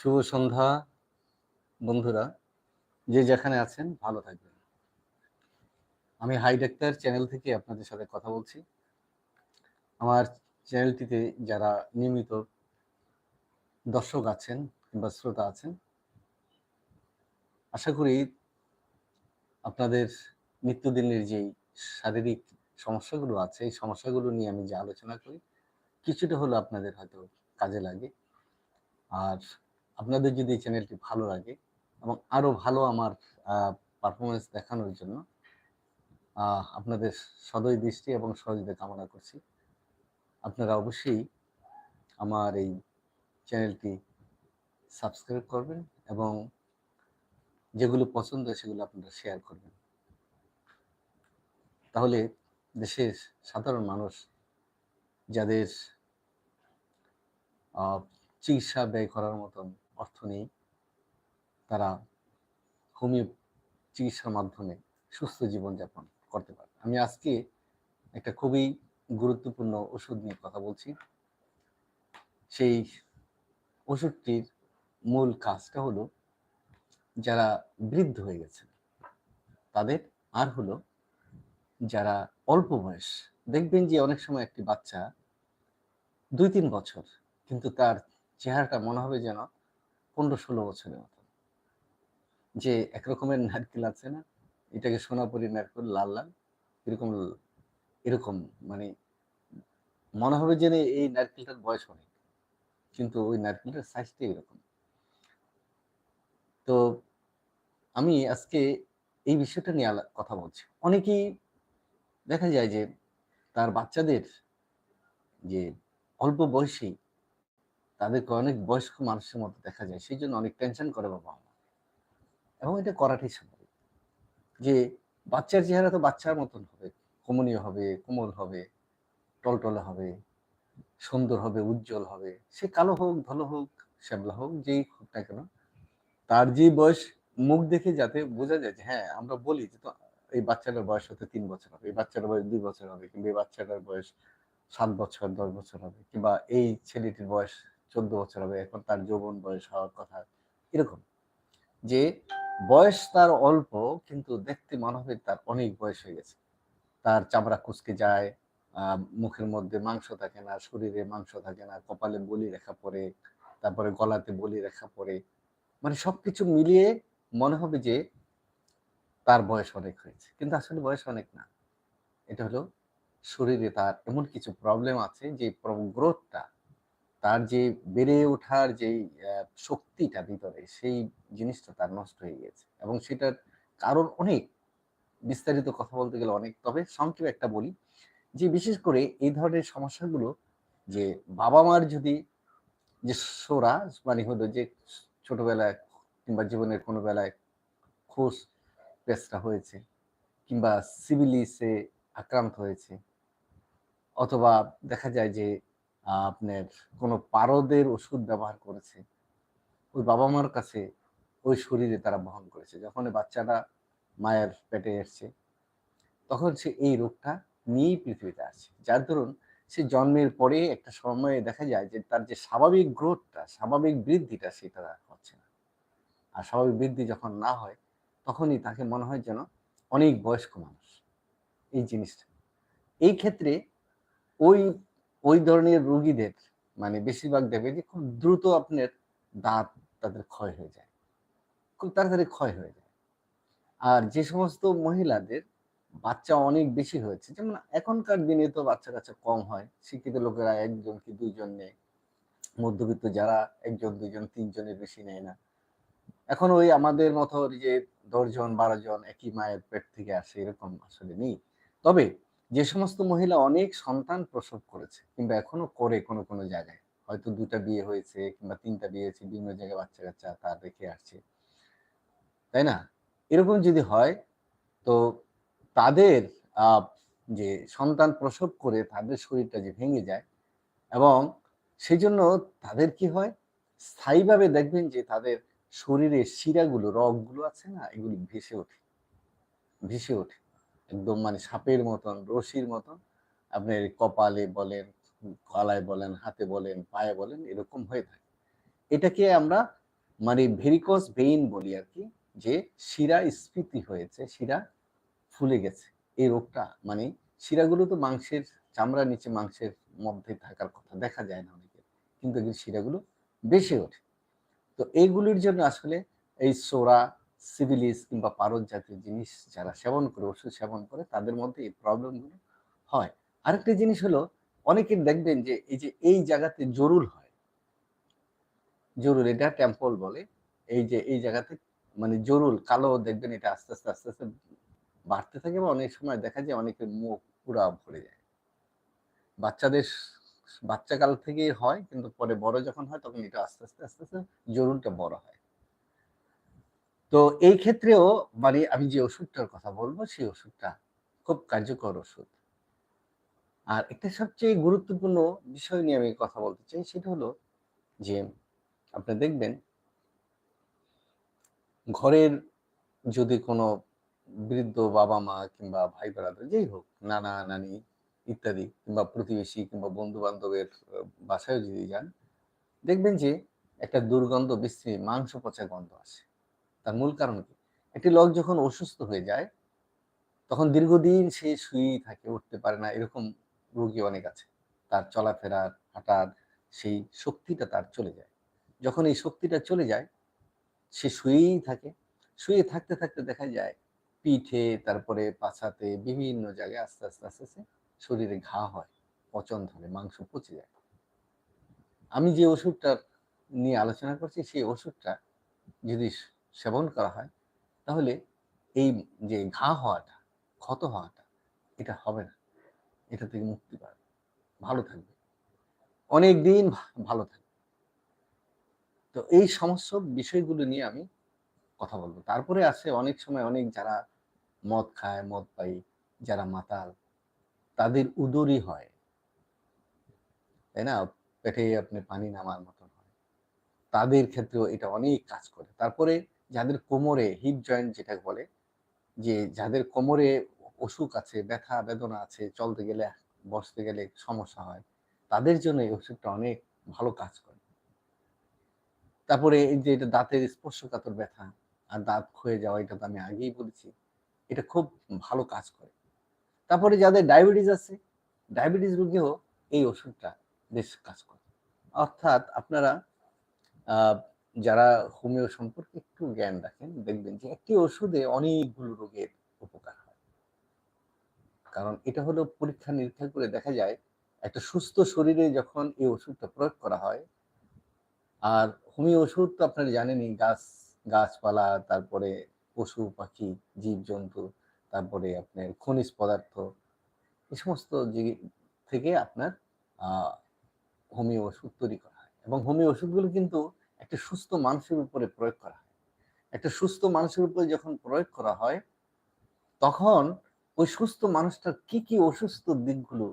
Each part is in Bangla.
শুভ সন্ধ্যা, বন্ধুরা। যে যেখানে আছেন, ভালো থাকবেন। আমি হাই ডাক্তার চ্যানেল থেকে আপনাদের সাথে কথা বলছি। আমার চ্যানেলটিতে যারা নিয়মিত দর্শক আছেন কিংবা শ্রোতা আছেন, আশা করি আপনাদের নিত্যদিনের যেই শারীরিক সমস্যাগুলো আছে, এই সমস্যাগুলো নিয়ে আমি যে আলোচনা করি, কিছুটা হলো আপনাদের হয়তো কাজে লাগে। আর আপনাদের যদি এই চ্যানেলটি ভালো লাগে এবং আরও ভালো আমার পারফরমেন্স দেখানোর জন্য আপনাদের সদয় দৃষ্টি এবং সহযোগিতা কামনা করছি। আপনারা অবশ্যই আমার এই চ্যানেলটি সাবস্ক্রাইব করবেন এবং যেগুলো পছন্দ সেগুলো আপনারা শেয়ার করবেন। তাহলে দেশের সাধারণ মানুষ যাদের চিকিৎসা ব্যয় করার মতন অর্থ নেই তারা হোমিও চিকিৎসার মাধ্যমে সুস্থ জীবনযাপন করতে পারে আমি আজকে একটা খুবই গুরুত্বপূর্ণ ওষুধ নিয়ে কথা বলছি। সেই ওষুধটির মূল কাজটা হলো যারা বৃদ্ধ হয়ে গেছে, তাদের আর হলো যারা অল্প বয়স, দেখবেন যে অনেক সময় একটি বাচ্চা দুই তিন বছর, কিন্তু তার চেহারাটা মনে হবে যেন পনেরো ষোলো বছরের মতো। যে একরকমের নারকেল আছে না, এটাকে সোনাপুরি নারকেল, লাল লাল, এরকম এরকম মানে মনে হবে যে এই নারকেলটার বয়স অনেক, কিন্তু ওই নারকেলটার সাইজটা এরকম। তো আমি আজকে এই বিষয়টা নিয়ে কথা বলছি। অনেকেই দেখা যায় যে তার বাচ্চাদের যে অল্প বয়সী তাদেরকে অনেক বয়স্ক মানুষের মতো দেখা যায় সেই জন্য অনেক টেনশন করে বাবা মা এবং এটা করাটাই স্বাভাবিক। যে বাচ্চার চেহারা তো বাচ্চার মতন হবে, কমনীয় হবে, কোমল হবে, টলটলে হবে, সুন্দর হবে, উজ্জ্বল হবে, সে কালো হোক ভালো হোক, শ্যামলা হোক, যেই হোক না কেন, তার যে বয়স মুখ দেখে যাতে বোঝা যায় যে হ্যাঁ আমরা বলি যে তো এই বাচ্চাটার বয়স হতে তিন বছর হবে, এই বাচ্চাটার বয়স দুই বছর হবে, কিংবা এই বাচ্চাটার বয়স সাত বছর, দশ বছর হবে, কিংবা এই ছেলেটির বয়স চোদ্দ বছর হবে, এখন তার যৌবন বয়স হওয়ার কথা। এরকম যে বয়স তার অল্প, কিন্তু দেখতে মনে হবে তার অনেক বয়স হয়ে গেছে। তার চামড়া কুচকে যায় মুখের মধ্যে মাংস থাকে না, শরীরে মাংস থাকে না, কপালে বলি রেখা পড়ে, তারপরে গলাতে বলি রেখা পড়ে। মানে সবকিছু মিলিয়ে মনে হবে যে তার বয়স অনেক হয়েছে। কিন্তু আসলে বয়স অনেক না। এটা হলো শরীরে তার এমন কিছু প্রবলেম আছে যে, গ্রোথটা তার যে বেড়ে ওঠার আহ, শক্তিটা ভিতরে সেই জিনিসটা তার নষ্ট হয়ে গেছে। এবং সেটার কারণ অনেক। বিস্তারিত কথা বলতে গেলে অনেক। তবে সংক্ষেপে একটা বলি যে বিশেষ করে এই ধরনের সমস্যাগুলো যে বাবা মার যদি যে সোরা মানে হলো যে ছোটবেলায় কিংবা জীবনের কোনো বেলায় খোস পেস্টটা হয়েছে কিংবা সিভিলিসে আক্রান্ত হয়েছে অথবা দেখা যায় যে আপনার কোনো পারদের ওষুধ ব্যবহার করেছে, ওই বাবা মার কাছে ওই শরীরে তারা বহন করেছে। যখন বাচ্চাটা মায়ের পেটে এসছে, তখন সে এই রোগটা নিয়েই পৃথিবীতে আসছে। যার দরুন সে জন্মের পরে একটা সময়ে দেখা যায় যে তার যে স্বাভাবিক গ্রোথটা, স্বাভাবিক বৃদ্ধিটা সেটা হচ্ছে না। আর স্বাভাবিক বৃদ্ধি যখন না হয়, তখনই তাকে মনে হয় যেন অনেক বয়স্ক মানুষ। এই জিনিসটা। এই ক্ষেত্রে ওই ওই ধরনের রুগীদের মানে বেশিরভাগ দেখবে যে খুব দ্রুত আপনার দাঁত তাদের ক্ষয় হয়ে যায়। খুব তাড়াতাড়ি ক্ষয় হয়ে যায়। আর যে সমস্ত মহিলাদের বাচ্চা অনেক বেশি হয়েছে, যেমন এখনকার দিনে তো বাচ্চা কাচ্চা কম হয়, শিক্ষিত লোকেরা একজন কি দুইজন নেয় মধ্যবিত্ত যারা একজন, দুইজন, তিনজনের বেশি নেয় না। এখন ওই আমাদের মতো যে দশজন বারো জন একই মায়ের পেট থেকে আসে, এরকম আসলে নেই। তবে যে সমস্ত মহিলা অনেক সন্তান প্রসব করেছে, কিংবা এখনও করে কোনো কোনো জায়গায়। হয়তো দুটা বিয়ে হয়েছে, কিংবা তিনটা বিয়ে হয়েছে, বিভিন্ন জায়গায় বাচ্চা কাচ্চা তার রেখে আসছে। তাই না? এরকম যদি হয়, তো তাদের যে সন্তান প্রসব করে তাদের শরীরটা যে ভেঙে যায়, এবং সেই জন্য তাদের কি হয়? স্থায়ীভাবে দেখবেন যে তাদের শরীরের শিরাগুলো, রগগুলো আছে না, এগুলি ভেসে ওঠে। ভেসে ওঠে। একদম মানে সাপের মতন, রশির মতন আপনার কপালে বলেন, গলায় বলেন, হাতে বলেন, পায়ে বলেন, এরকম হয়ে থাকে। এটাকে আমরা মানে ভেরিকোস ভেইন বলি আর কি, যে শিরা স্ফীতি হয়েছে, শিরা ফুলে গেছে। এই রোগটা মানে শিরাগুলো তো মাংসের চামড়ার নিচে মাংসের মধ্যে থাকার কথা, দেখা যায় না অনেকের, কিন্তু শিরাগুলো বেশি ওঠে। তো এইগুলির জন্য আসলে এই সোরা সিভিলিস কিংবা পারদ জাতীয় জিনিস যারা সেবন করে, ওষুধ সেবন করে, তাদের মধ্যে এই প্রবলেমগুলো হয়। আরেকটা জিনিস হলো, অনেকে দেখবেন যে এই যে এই জায়গাতে জরুল হয়। জরুল এটা টেম্পল বলে। এই যে এই জায়গাতে মানে জরুল কালো দেখবেন এটা আস্তে আস্তে আস্তে আস্তে বাড়তে থাকে বা অনেক সময় দেখা যায় অনেকের মুখ পুরা ভরে যায়। বাচ্চাদের বাচ্চাকাল থেকে হয়, কিন্তু পরে বড় যখন হয়, তখন এটা আস্তে আস্তে আস্তে আস্তে জরুলটা বড় হয়। তো এই ক্ষেত্রেও মানে আমি যে ওষুধটার কথা বলব, সেই ওষুধটা খুব কার্যকর ওষুধ। আর একটা সবচেয়ে গুরুত্বপূর্ণ বিষয় নিয়ে আমি কথা বলতে চাই সেটা হলো যে আপনি দেখবেন ঘরের যদি কোনো বৃদ্ধ বাবা মা কিংবা ভাই বেড়াদের যেই হোক, নানা, নানি ইত্যাদি কিংবা প্রতিবেশী কিংবা বন্ধু বান্ধবের বাসায় যদি যান, দেখবেন যে একটা দুর্গন্ধ, বিশ্রী মাংস পচা গন্ধ আসে। তার মূল কারণ কি? একটি লোক যখন অসুস্থ হয়ে যায়, তখন দীর্ঘদিন সে শুয়েই থাকে, উঠতে পারে না, এরকম রোগী অনেক আছে। তার চলাফেরার হাঁটার সেই শক্তিটা তার চলে যায়। যখন এই শক্তিটা চলে যায়, সে শুয়েই থাকে। শুয়ে থাকতে থাকতে দেখা যায়, পিঠে, তারপরে পাছাতে বিভিন্ন জায়গায় আস্তে আস্তে আস্তে আস্তে শরীরে ঘা হয়, পচন ধরে, মাংস পচে যায়। আমি যে ওষুধটা নিয়ে আলোচনা করছি, সেই ওষুধটা যদি সেবন করা হয়, তাহলে এই যে ঘা হওয়াটা, ক্ষত হওয়াটা, এটা হবে না। এটা থেকে মুক্তি পাবে। ভালো থাকবে। অনেক দিন ভালো থাকবে। তো এই সমস্ত বিষয়গুলো নিয়ে আমি কথা বলব। তারপরে আছে অনেক সময় অনেক যারা মদ খায়, মদ পাই যারা মাতাল, তাদের উদরই হয়। তাই না? পেটে আপনি পানি নামার মতন হয়। তাদের ক্ষেত্রেও এটা অনেক কাজ করে। তারপরে যাদের কোমরে হিপ জয়েন্ট যেটা বলে, যে যাদের কোমরে অসুখ আছে, ব্যথা, বেদনা আছে, চলতে গেলে, বসতে গেলে সমস্যা হয়, তাদের জন্য এই ওষুধটা অনেক ভালো কাজ করে। তারপরে এই যে এটা দাঁতের স্পর্শকাতর ব্যথা আর দাঁত ক্ষয়ে যাওয়া, এটা তো আমি আগেই বলেছি, এটা খুব ভালো কাজ করে। তারপরে যাদের ডায়াবেটিস আছে, ডায়াবেটিস রোগীও এই ওষুধটা বেশ কাজ করে। অর্থাৎ আপনারা যারা হোমিও সম্পর্কে একটু জ্ঞান রাখেন, দেখবেন যে একটি ওষুধে অনেকগুলো রোগের উপকার হয়। কারণ এটা হলো পরীক্ষা নিরীক্ষা করে দেখা যায়, একটা সুস্থ শরীরে যখন এই ওষুধটা প্রয়োগ করা হয়, আর হোমিও ওষুধ তো আপনারা জানেনই, গাছ, গাছপালা, তারপরে পশু, পাখি জীব জন্তু তারপরে আপনার খনিজ পদার্থ, এই সমস্ত থেকে আপনার হোমিও ওষুধ তৈরি করা হয়। এবং হোমিও ওষুধগুলো কিন্তু একটা সুস্থ মানুষের উপরে প্রয়োগ করা হয়। একটা সুস্থ মানুষের উপরে যখন প্রয়োগ করা হয়, তখন ওই সুস্থ মানুষটার কি কি অসুস্থ দিকগুলো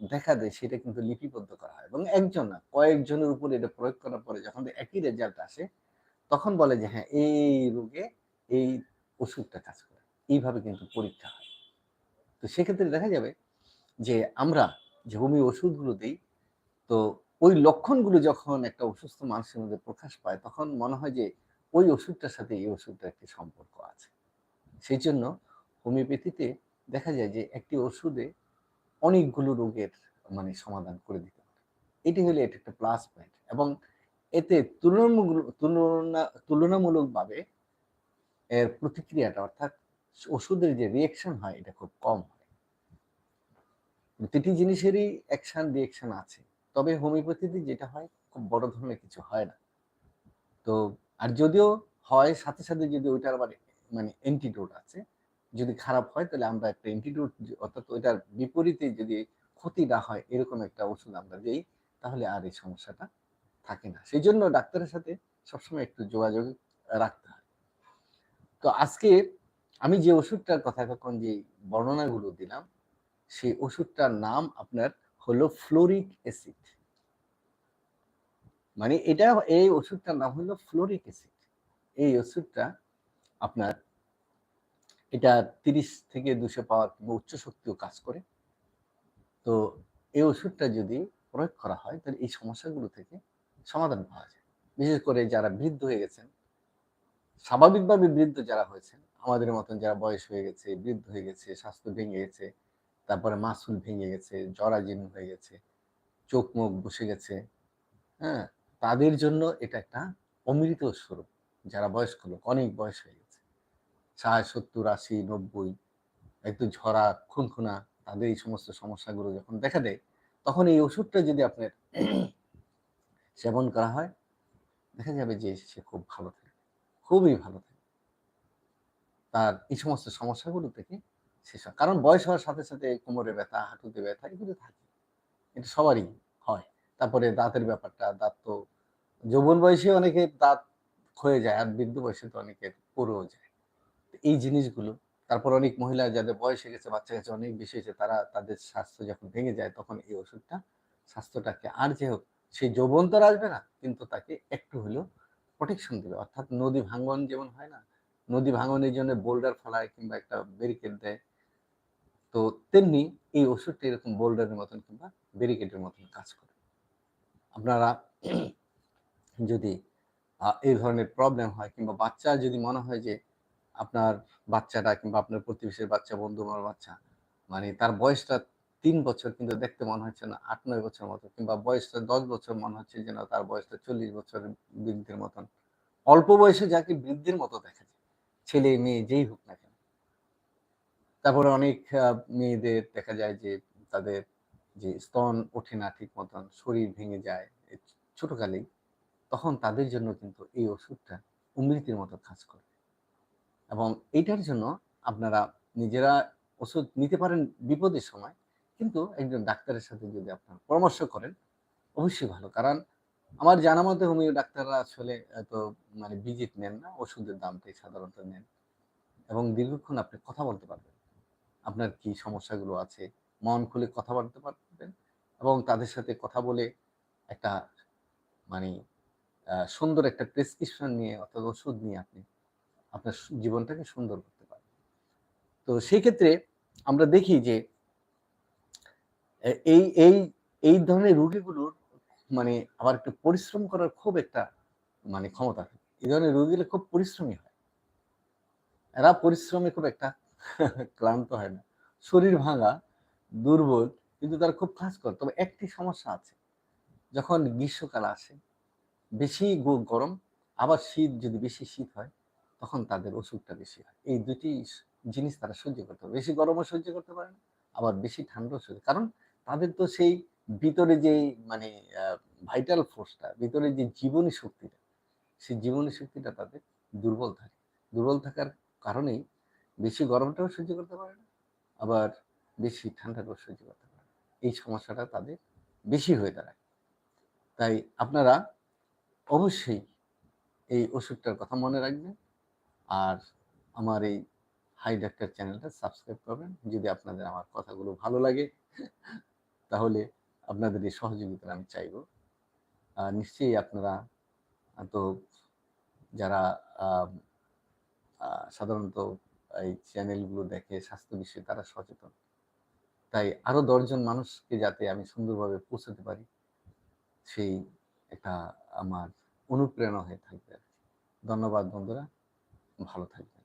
দেখা দেয় সেটা কিন্তু লিপিবদ্ধ করা হয়। এবং একজন না, কয়েকজনের উপরে এটা প্রয়োগ করার পরে যখন একই রেজাল্ট আসে, তখন বলে যে হ্যাঁ এই রোগে এই ওষুধটা কাজ করে। এইভাবে কিন্তু পরীক্ষা হয়। তো সেক্ষেত্রে দেখা যাবে যে আমরা যে হোমিও ওষুধগুলো দিই, তো ওই লক্ষণগুলো যখন একটা অসুস্থ মানুষের মধ্যে প্রকাশ পায়, তখন মনে হয় যে ওই ওষুধটার সাথে এই ওষুধটার একটি সম্পর্ক আছে। সেই জন্য হোমিওপ্যাথিতে দেখা যায় যে একটি ওষুধে অনেকগুলো রোগের মানে সমাধান করে দিতে পারে। এটি হলে এটা একটা প্লাস পয়েন্ট এবং এতে তুলনামূলক তুলনা, তুলনামূলকভাবে এর প্রতিক্রিয়াটা অর্থাৎ ওষুধের যে রিয়েকশন হয়, এটা খুব কম হয়। প্রতিটি জিনিসেরই অ্যাকশন রিয়েকশন আছে। তবে হোমিওপ্যাথিতে যেটা হয়, খুব বড় ধরনের কিছু হয় না। তো, আর যদিও হয়, সাথে সাথে যদি ওইটার আবার মানে অ্যান্টিডোট আছে, যদি খারাপ হয়, তাহলে আমরা একটা অ্যান্টিডোট অর্থাৎ ওইটার বিপরীতে যদি ক্ষতি না হয়, এরকম একটা ওষুধ আমরা দিই, তাহলে আর এই সমস্যাটা থাকে না। সেই জন্য ডাক্তারের সাথে সবসময় একটু যোগাযোগ রাখতে হয়। তো আজকে আমি যে ওষুধটার কথা এখন যে বর্ণনাগুলো দিলাম, সেই ওষুধটার নাম আপনার হলো ফ্লোরিক অ্যাসিড। মানে এটা, এই ওষুধটার নাম হলো ফ্লোরিক অ্যাসিড। এই ওষুধটা আপনার এটা তিরিশ থেকে দুশো পাওয়ার কিংবা উচ্চ শক্তিও কাজ করে। তো এই ওষুধটা যদি প্রয়োগ করা হয়, তাহলে এই সমস্যাগুলো থেকে সমাধান পাওয়া যায়। বিশেষ করে যারা বৃদ্ধ হয়ে গেছেন, স্বাভাবিকভাবে বৃদ্ধ যারা হয়েছেন, আমাদের মতন যারা বয়স হয়ে গেছে, বৃদ্ধ হয়ে গেছে, স্বাস্থ্য ভেঙে গেছে তারপরে মাসুল ভেঙে গেছে, জরাজীর্ণ হয়ে গেছে, চোখ মুখ বসে গেছে হ্যাঁ? তাদের জন্য এটা একটা অমৃত স্বরূপ। যারা বয়স্ক লোক, অনেক বয়স হয়ে গেছে। ষাট, সত্তর, আশি, নব্বই, একটু ঝরা, খুনখুনা, তাদের এই সমস্ত সমস্যাগুলো যখন দেখা দেয়, তখন এই ওষুধটা যদি আপনার সেবন করা হয়, দেখা যাবে যে সে খুব ভালো থাকে, খুবই ভালো থাকে। তার এই সমস্ত সমস্যাগুলো থেকে শেষ হয়। কারণ বয়স হওয়ার সাথে সাথে কোমরে ব্যথা, হাঁটুতে ব্যথা এগুলো থাকে। এটা সবারই হয়। তারপরে দাঁতের ব্যাপারটা, দাঁত তো যৌবন বয়সে অনেকে দাঁত ক্ষয়ে যায় আর বৃদ্ধ বয়সে তো অনেকের পড়েও যায়। এই জিনিসগুলো, তারপর অনেক মহিলা যাদের বয়স হয়ে গেছে, বাচ্চা কাছে অনেক বেশি হয়েছে, তারা তাদের স্বাস্থ্য যখন ভেঙে যায়, তখন এই ওষুধটা স্বাস্থ্যটাকে আর যে হোক সেই যৌবন তো আসবে না, কিন্তু তাকে একটু হলেও প্রোটেকশন দেবে। অর্থাৎ নদী ভাঙ্গন যেমন হয় না, নদী ভাঙনের জন্য বোল্ডার ফেলায় কিংবা একটা ব্যারিকেড দেয় তো তেমনি এই ওষুধটা এরকম বোল্ডারের মতন কিংবা ব্যারিকেডের মতন কাজ করে। আপনারা যদি এই ধরনের প্রবলেম হয় কিংবা বাচ্চা যদি মনে হয় যে আপনার বাচ্চাটা কিংবা আপনার প্রতিবেশীর বাচ্চা বন্ধু আমার বাচ্চা মানে তার বয়সটা তিন বছর কিন্তু দেখতে মনে হচ্ছে না, আট, নয় বছর মতো কিংবা বয়সটা দশ বছর মনে হচ্ছে যেন তার বয়সটা চল্লিশ বছরের বৃদ্ধির মতন। অল্প বয়সে যাকে বৃদ্ধির মতো দেখা যায়, ছেলে, মেয়ে যেই হোক না কেন। তারপরে অনেক মেয়েদের দেখা যায় যে তাদের যে স্তন ওঠে না ঠিক মতন, শরীর ভেঙে যায় ছোটকালেই, তখন তাদের জন্য কিন্তু এই ওষুধটা অমৃতের মতো কাজ করে। এবং এইটার জন্য আপনারা নিজেরা ওষুধ নিতে পারেন বিপদের সময়, কিন্তু একজন ডাক্তারের সাথে যদি আপনার পরামর্শ করেন, অবশ্যই ভালো। কারণ আমার জানা মতে হোমিও ডাক্তাররা আসলে এত মানে ভিজিট নেন না, ওষুধের দামটাই সাধারণত নেন। এবং দীর্ঘক্ষণ আপনি কথা বলতে পারবেন আপনার কি সমস্যাগুলো আছে? মন খুলে কথা বলতে পারবেন এবং তাদের সাথে কথা বলে একটা মানে সুন্দর একটা প্রেসক্রিপশন নিয়ে অর্থাৎ ওষুধ নিয়ে আপনি আপনার জীবনটাকে সুন্দর করতে পারবেন। তো সেই ক্ষেত্রে আমরা দেখি যে এই এই এই ধরনের রুগীগুলোর মানে আবার একটু পরিশ্রম করার খুব একটা মানে ক্ষমতা থাকে। এই ধরনের রুগীগুলো খুব পরিশ্রমী হয়। এরা পরিশ্রমে খুব একটা ক্লান্ত হয় না। শরীর ভাঙা, দুর্বল, কিন্তু তারা খুব কাজ করে। তবে একটি সমস্যা আছে, যখন গ্রীষ্মকাল আসে, বেশি গরম, আবার শীত যদি বেশি শীত হয়, তখন তাদের ওষুধটা বেশি হয়। এই দুটি জিনিস তারা সহ্য করতে পারে বেশি গরমও সহ্য করতে পারে না, আবার বেশি ঠান্ডাও সহ্য কারণ তাদের তো সেই ভিতরে যে মানে ভাইটাল ফোর্সটা ভিতরে যে জীবনী শক্তিটা, সেই জীবনী শক্তিটা তাদের দুর্বল থাকে। দুর্বল থাকার কারণেই বেশি গরমটাও সহ্য করতে পারে না, আবার বেশি ঠান্ডাটাও সহ্য করতে পারে না। এই সমস্যাটা তাদের বেশি হয়ে দাঁড়ায়। তাই আপনারা অবশ্যই এই ওষুধটার কথা মনে রাখবেন আর আমার এই হাই ডাক্তার চ্যানেলটা সাবস্ক্রাইব করবেন। যদি আপনাদের আমার কথাগুলো ভালো লাগে, তাহলে আপনাদের এই সহযোগিতা আমি চাইব। নিশ্চয়ই আপনারা তো যারা সাধারণত এই চ্যানেলগুলো দেখে স্বাস্থ্য বিষয়ে তারা সচেতন। তাই আরও দশজন মানুষকে যাতে আমি সুন্দরভাবে পৌঁছাতে পারি, সেই এটা আমার অনুপ্রেরণা হয়ে থাকবে আর ধন্যবাদ বন্ধুরা, ভালো থাকবেন।